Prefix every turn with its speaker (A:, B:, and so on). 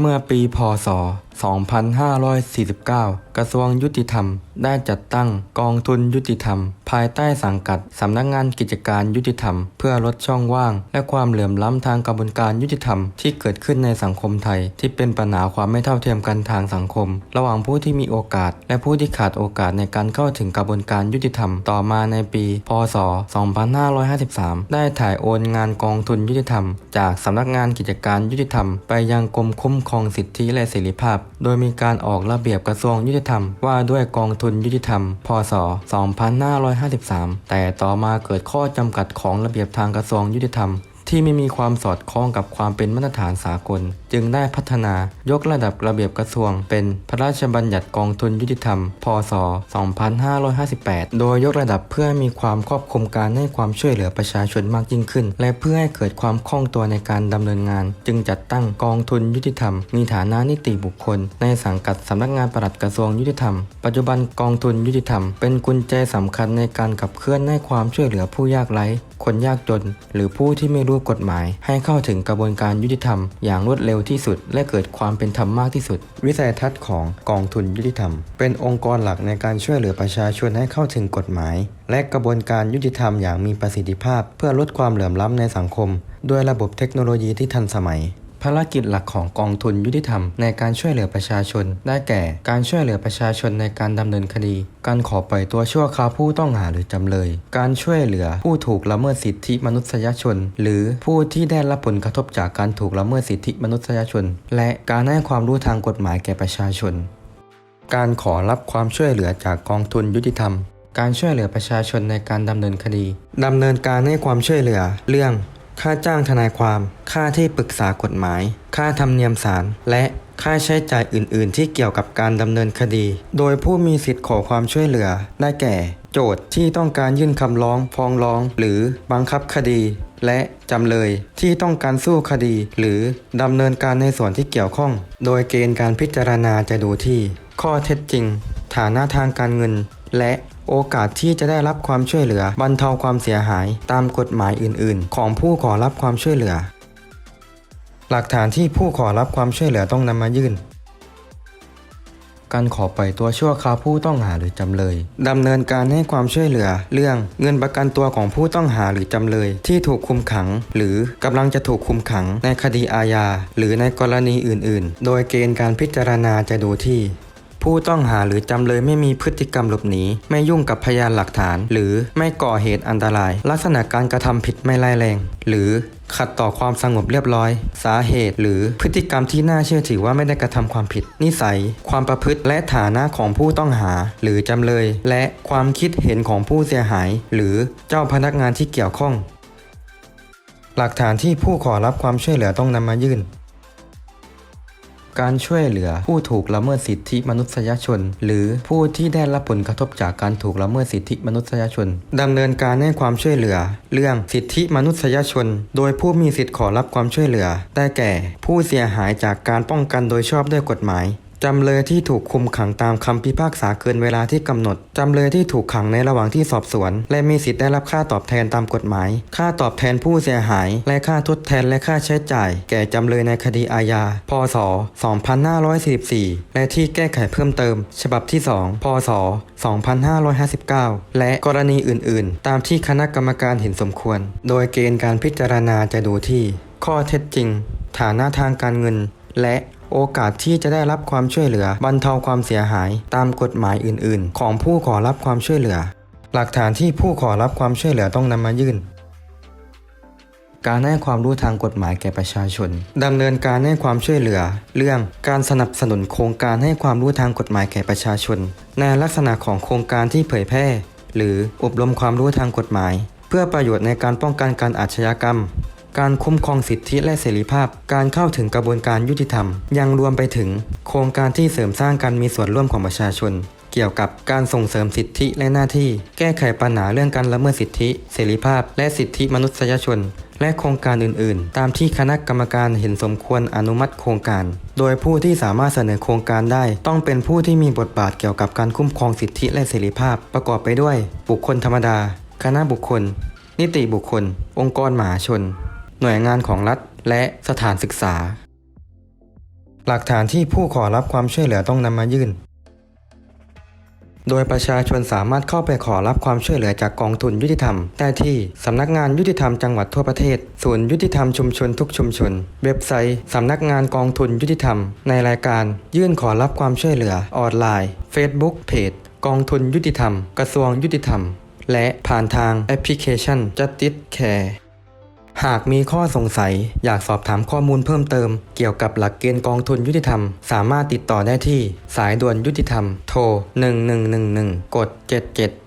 A: เมื่อปีพศ 2549 กระทรวงยุติธรรม ได้จัดตั้งกองทุนยุติธรรม ภายใต้สังกัดสำนักงานกิจการยุติธรรม เพื่อลดช่องว่าง และความเหลื่อมล้ำทางกระบวนการยุติธรรม ที่เกิดขึ้นในสังคมไทย ที่เป็นปัญหาความไม่เท่าเทียมกันทางสังคม ระหว่างผู้ที่มีโอกาส และผู้ที่ขาดโอกาสในการเข้าถึงกระบวนการยุติธรรมต่อมาในปี พศ 2553 ได้ถ่ายโอนงานกองทุนยุติธรรม จากสำนักงานกิจการยุติธรรม ไปยังกรมคุ้มครองสิทธิและเสรีภาพ โดยมีการออกระเบียบกระทรวงยุติธรรมว่าด้วยกองทุนยุติธรรม พศ 2553 แต่ต่อมาเกิดข้อจำกัดของระเบียบทางกระทรวงยุติธรรม ที่ไม่มีความสอดคล้องกับความเป็นมาตรฐานสากลจึงได้พัฒนายกระดับระเบียบกระทรวง เป็นพระราชบัญญัติกองทุนยุติธรรม พศ 2558 โดยยกระดับเพื่อมีความครอบคลุมการให้ความช่วยเหลือประชาชนมากยิ่งขึ้น และเพื่อให้เกิดความคล่องตัวในการดำเนินงาน จึงจัดตั้งกองทุนยุติธรรม มีฐานะนิติบุคคล ในสังกัดสำนักงานปลัดกระทรวงยุติธรรม ปัจจุบันกองทุนยุติธรรม เป็นกุญแจสำคัญในการขับเคลื่อนให้ความช่วยเหลือผู้ยากไร้ คนยากจน หรือผู้ที่ไม่รู้กฎหมาย ให้เข้าถึงกระบวนการยุติธรรม อย่างรวดเร็วที่สุด และเกิดความเป็นธรรมมากที่สุด วิสัยทัศน์ของกองทุนยุติธรรม เป็นองค์กรหลักในการช่วยเหลือประชาชนให้เข้าถึงกฎหมาย และกระบวนการยุติธรรมอย่างมีประสิทธิภาพ เพื่อลดความเหลื่อมล้ำในสังคม ด้วยระบบเทคโนโลยีที่ทันสมัย ภารกิจหลักของกองทุนยุติธรรมในการช่วยเหลือประชาชน ได้แก่ การช่วยเหลือประชาชนในการดำเนินคดี การขอปล่อยตัวชั่วคราวผู้ต้องหาหรือจำเลย การช่วยเหลือผู้ถูกละเมิดสิทธิมนุษยชน หรือผู้ที่ได้รับผลกระทบจากการถูกละเมิดสิทธิมนุษยชน และการให้ความรู้ทางกฎหมายแก่ประชาชน การขอรับความช่วยเหลือจากกองทุนยุติธรรม การช่วยเหลือประชาชนในการดำเนินคดีดำเนินการให้ความช่วยเหลือ เรื่อง ค่าจ้างทนายความ ค่าที่ปรึกษากฎหมาย ค่าธรรมเนียมศาล และค่าใช้จ่ายอื่น ๆ ที่เกี่ยวกับการดำเนินคดี โดยผู้มีสิทธิ์ขอความช่วยเหลือ ได้แก่ โจทย์ที่ต้องการยื่นคำร้องฟ้องร้อง หรือบังคับคดี และจำเลยที่ต้องการสู้คดี หรือดำเนินการในส่วนที่เกี่ยวข้อง โดยเกณฑ์การพิจารณาจะดูที่ ข้อเท็จจริง ฐานะทางการเงิน และ โอกาสที่จะได้รับความช่วยเหลือบรรเทาความเสียหายตามกฎหมายอื่น ๆ ของผู้ขอรับความช่วยเหลือ หลักฐานที่ผู้ขอรับความช่วยเหลือต้องนำมายื่น การขอปล่อยตัวชั่วคราวผู้ต้องหาหรือจำเลยดำเนินการให้ความช่วยเหลือ เรื่องเงินประกันตัวของผู้ต้องหาหรือจำเลย ที่ถูกคุมขัง หรือกำลังจะถูกคุมขังในคดีอาญาหรือในกรณีอื่น ๆ โดยเกณฑ์การพิจารณาจะดูที่ ผู้ต้องหาหรือจำเลยไม่มีพฤติกรรมหลบหนี ไม่ยุ่งกับพยานหลักฐาน หรือไม่ก่อเหตุอันตราย ลักษณะการกระทำผิดไม่ร้ายแรง หรือขัดต่อความสงบเรียบร้อย สาเหตุ หรือพฤติกรรมที่น่าเชื่อถือว่าไม่ได้กระทำความผิด นิสัย ความประพฤติและฐานะของผู้ต้องหา หรือจำเลย และความคิดเห็นของผู้เสียหาย หรือเจ้าพนักงานที่เกี่ยวข้อง หลักฐานที่ผู้ขอรับความช่วยเหลือต้องนำมายื่น การช่วยเหลือผู้ถูกละเมิดสิทธิมนุษยชน หรือผู้ที่ได้รับผลกระทบจากการถูกละเมิดสิทธิมนุษยชนดำเนินการให้ความช่วยเหลือ เรื่องสิทธิมนุษยชน โดยผู้มีสิทธิ์ขอรับความช่วยเหลือ ได้แก่ ผู้เสียหายจากการป้องกันโดยชอบด้วยกฎหมาย จำเลยที่ถูกคุมขังตามคำพิพากษาเกินเวลาที่กำหนด จำเลยที่ถูกขังในระหว่างที่สอบสวน และมีสิทธิ์ได้รับค่าตอบแทนตามกฎหมาย ค่าตอบแทนผู้เสียหาย และค่าทดแทนและค่าใช้จ่าย แก่จำเลยในคดีอาญา พศ 2544 และที่แก้ไขเพิ่มเติม ฉบับที่ 2 พศ 2559 และกรณีอื่นๆ ตามที่คณะกรรมการเห็นสมควร โดยเกณฑ์การพิจารณาจะดูที่ ข้อเท็จจริง ฐานะทางการเงิน และ โอกาสที่จะได้รับความช่วยเหลือบรรเทาความเสียหายตามกฎหมายอื่น ๆ ของผู้ขอรับความช่วยเหลือ หลักฐานที่ผู้ขอรับความช่วยเหลือต้องนำมายื่นการให้ความรู้ทางกฎหมายแก่ประชาชนดำเนินการให้ความช่วยเหลือ เรื่องการสนับสนุนโครงการให้ความรู้ทางกฎหมายแก่ประชาชน ในลักษณะของโครงการที่เผยแพร่ หรืออบรมความรู้ทางกฎหมาย เพื่อประโยชน์ในการป้องกันการอาชญากรรม การคุ้มครองสิทธิและเสรีภาพ การเข้าถึงกระบวนการยุติธรรม ยังรวมไปถึง โครงการที่เสริมสร้างการมีส่วนร่วมของประชาชน เกี่ยวกับการส่งเสริมสิทธิและหน้าที่ แก้ไขปัญหาเรื่องการละเมิดสิทธิ เสรีภาพ และสิทธิมนุษยชน และโครงการอื่น ๆ ตามที่คณะกรรมการเห็นสมควรอนุมัติโครงการ โดยผู้ที่สามารถเสนอโครงการได้ ต้องเป็นผู้ที่มีบทบาทเกี่ยวกับการคุ้มครองสิทธิและเสรีภาพ ประกอบไปด้วย บุคคลธรรมดา คณะบุคคล นิติบุคคล องค์กรมหาชน หน่วยงานของรัฐ และสถานศึกษา หลักฐานที่ผู้ขอรับความช่วยเหลือต้องนำมายื่น โดยประชาชนสามารถเข้าไปขอรับความช่วยเหลือจากกองทุนยุติธรรม ได้ที่สำนักงานยุติธรรมจังหวัดทั่วประเทศ ศูนย์ยุติธรรมชุมชนทุกชุมชน เว็บไซต์สำนักงานกองทุนยุติธรรม ในรายการ ยื่นขอรับความช่วยเหลือออนไลน์ Facebook เพจกองทุนยุติธรรม กระทรวงยุติธรรม และผ่านทางแอปพลิเคชัน Justice Care หากมีข้อสงสัย อยากสอบถามข้อมูลเพิ่มเติม เกี่ยวกับหลักเกณฑ์กองทุนยุติธรรม สามารถติดต่อได้ที่ สายด่วนยุติธรรม โทร 1111 กด 77